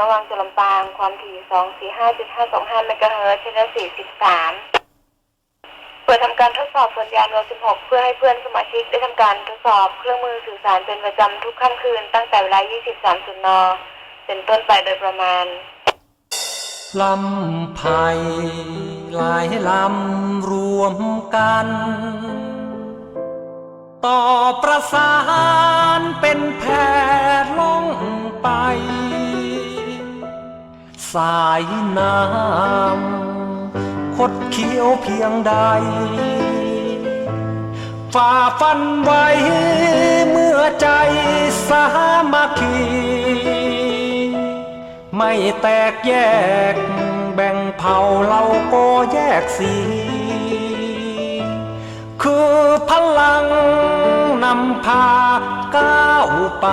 นวังจุลำปาง ความถี่245.525เมกะเฮิรตซ์ชั้น43เปิดทำการทดสอบสัญญาณโน16เพื่อให้เพื่อนสมาชิกได้ทำการทดสอบเครื่องมือสื่อสารเป็นประจำทุกค่ำคืนตั้งแต่เวลา23.00นเป็นต้นไปโดยประมาณลำไผ่หลายลำรวมกัน ต่อประสานเป็น สายน้ำคดเคี้ยวเพียงใด ฝ่าฟันไว้เมื่อใจสามัคคี ไม่แตกแยกแบ่งเผ่าเราก็แยกสี คือพลังนำพาก้าวไป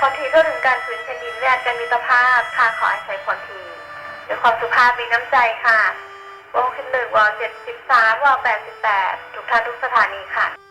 คอนทีก็ถึงการฟื้นแผ่นดินและอาจการมิตรภาพค่ะขออาศัยคอนทีด้วยความสุภาพมีน้ำใจค่ะวงขึ้นหนึ่งวอลเจ็ดสิบสามวอลแปดสิบแปดทุกท่านทุกสถานีค่ะ